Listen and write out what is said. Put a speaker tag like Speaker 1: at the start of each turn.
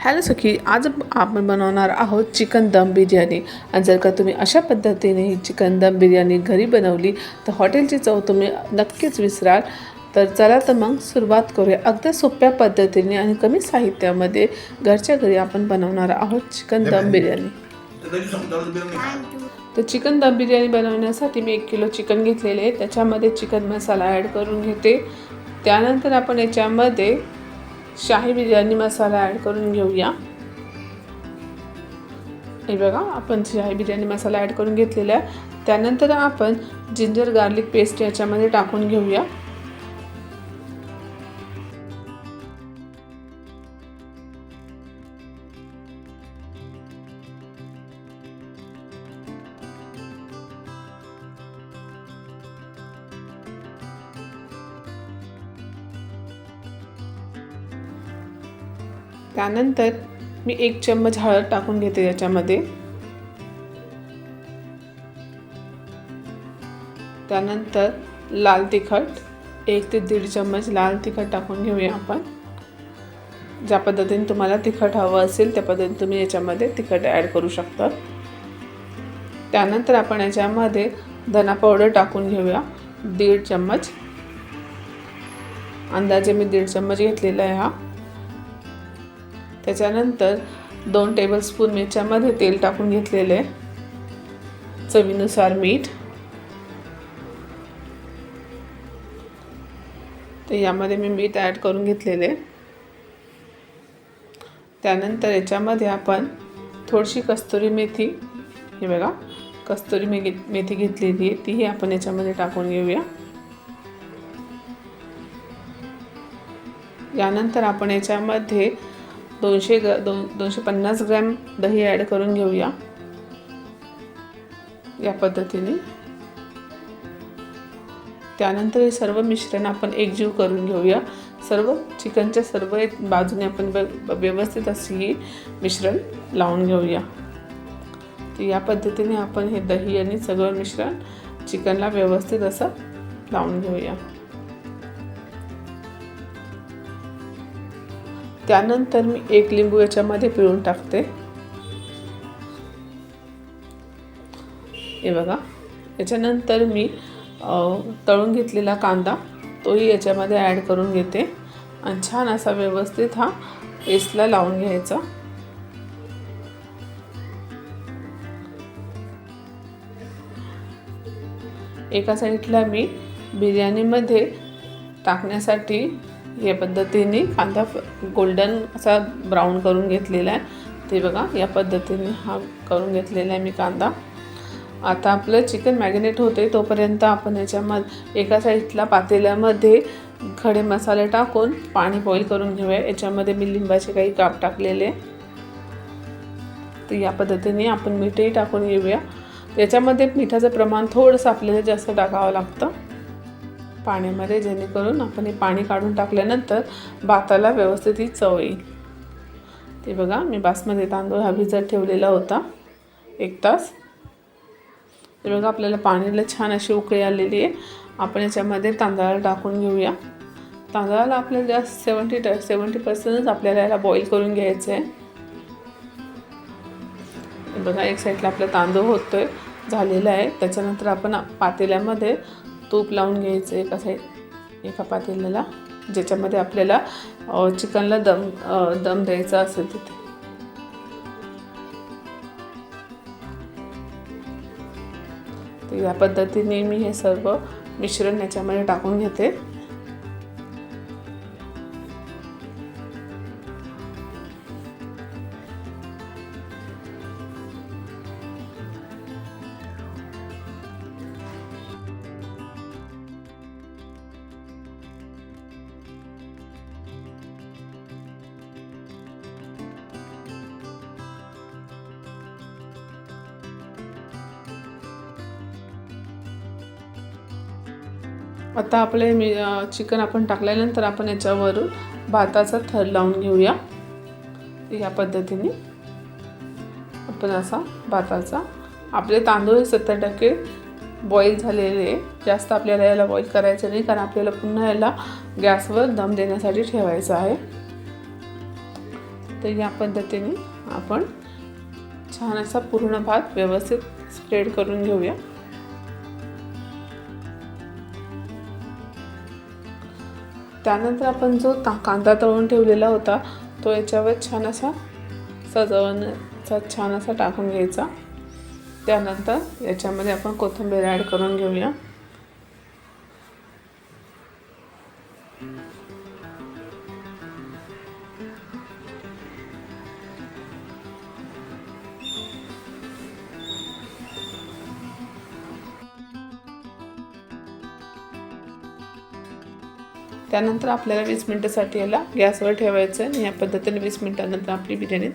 Speaker 1: Hello सखी आज आपण बनवणार आहोत चिकन दम बिर्याणी. आणि जर का तुम्ही अशा पद्धतीने ही चिकन दम बिर्याणी घरी बनवली तर हॉटेलची चव तुम्ही नक्कीच विसराल. तर चला तर मग सुरुवात करूया. अगदी सोप्या पद्धतीने आणि कमी साहित्यामध्ये घरच्या घरी आपण बनवणार आहोत चिकन दम बिर्याणी. तर चिकन दम बिर्याणी बनवण्यासाठी मी एक किलो चिकन घेतलेले आहे. त्याच्यामध्ये चिकन मसाला ॲड करून घेते. त्यानंतर आपण याच्यामध्ये शाही बिर्याणी मसाला ॲड करून घेऊया. हे बघा आपण शाही बिर्याणी मसाला ॲड करून घेतलेला आहे. त्यानंतर आपण जिंजर गार्लिक पेस्ट याच्यामध्ये टाकून घेऊया. त्यानंतर मी एक चम्मच हळद टाकून घेते याच्यामध्ये. त्यानंतर लाल तिखट एक ते दीड चम्मच लाल तिखट टाकून घेऊया आपण. ज्या पद्धतीने तुम्हाला तिखट हवं असेल त्या पद्धतीने तुम्ही याच्यामध्ये तिखट ॲड करू शकता. त्यानंतर आपण याच्यामध्ये धना पावडर टाकून घेऊया दीड चम्मच. अंदाजे मी दीड चम्मच घेतलेला आहे हा. त्याच्यानंतर दोन टेबलस्पून मिरच्यामध्ये तेल टाकून घेतलेले. चवीनुसार मीठ. तर यामध्ये मी मीठ ॲड करून घेतलेले. त्यानंतर याच्यामध्ये आपण थोडीशी कस्तुरी मेथी हे बघा कस्तुरी मे मेथी घेतलेली आहे तीही आपण याच्यामध्ये टाकून घेऊया. यानंतर आपण याच्यामध्ये दोनशे ग दोन दोनशे पन्नास ग्रॅम दही ॲड करून घेऊया. या पद्धतीने. त्यानंतर हे सर्व मिश्रण आपण एकजीव करून घेऊया. सर्व चिकनच्या सर्व बाजूने आपण व्यवस्थित अशी ही मिश्रण लावून घेऊया. तर या पद्धतीने आपण हे दही आणि सगळं मिश्रण चिकनला व्यवस्थित असं लावून घेऊया. त्यानंतर मी एक लिंबू याच्यामध्ये पिळून टाकते. हे बघा. याच्यानंतर मी तळून घेतलेला कांदा तोही याच्यामध्ये ॲड करून घेते. आणि छान असा व्यवस्थित हा पेस्टला लावून घ्यायचा. एका साईडला मी बिर्याणीमध्ये टाकण्यासाठी या पद्धतीने कांदा गोल्डन असा ब्राऊन करून घेतलेला आहे. ते बघा या पद्धतीने हा करून घेतलेला आहे मी कांदा. आता आपलं चिकन मॅगिनेट होते तोपर्यंत आपण याच्यामध्ये एका साईडला पातेल्यामध्ये खडे मसाले टाकून पाणी बॉईल करून घेऊया. याच्यामध्ये मी लिंबाचे काही काप टाकलेले. तर या पद्धतीने आपण मीठही टाकून घेऊया. याच्यामध्ये मिठाचं प्रमाण थोडंसं आपल्याला जास्त टाकावं लागतं. पाण्यामध्ये जेणेकरून आपण हे पाणी काढून टाकल्यानंतर भाताला व्यवस्थित ही चव येईल. ते बघा मी बासमती तांदूळ हा भिजत ठेवलेला होता. एक तास. ते बघा आपल्याला पाणीला छान अशी उकळी आलेली आहे. आपण याच्यामध्ये तांदळाला टाकून घेऊया. तांदळाला आपल्याला जास्त सेवन्टी ट सेवन्टी पर्सेंटच आपल्याला याला बॉईल करून घ्यायचं आहे. बघा एक साईडला आपला तांदूळ होतो आहे झालेला आहे. त्याच्यानंतर आपण पातेल्यामध्ये तूप लावून घ्यायचं एका साईड एका पातेल्याला ज्याच्यामध्ये आपल्याला चिकनला दम दम द्यायचा असेल तिथे. तर या पद्धतीने मी हे सर्व मिश्रण याच्यामध्ये टाकून घेते. आता आपले मी चिकन आपण टाकल्यानंतर आपण याच्यावरून भाताचा थर लावून घेऊया. या पद्धतीने आपण असा भाताचा आपले तांदूळ सत्तर टक्के बॉईल झालेले जास्त आपल्याला याला बॉईल करायचं नाही कारण आपल्याला पुन्हा याला गॅसवर दम देण्यासाठी ठेवायचं आहे. तर या पद्धतीने आपण छान असा पूर्ण भात व्यवस्थित स्प्रेड करून घेऊया. त्यानंतर आपण जो ता कांदा तळून ठेवलेला होता तो याच्यावर छान असा सजवण्याचा छान असा टाकून घ्यायचा. त्यानंतर याच्यामध्ये आपण कोथिंबीर ॲड करून घेऊया. त्यानंतर आपल्याला वीस मिनटासाठी याला गॅसवर ठेवायचं आणि या पद्धतीने वीस मिनटानंतर आपली बिर्याणी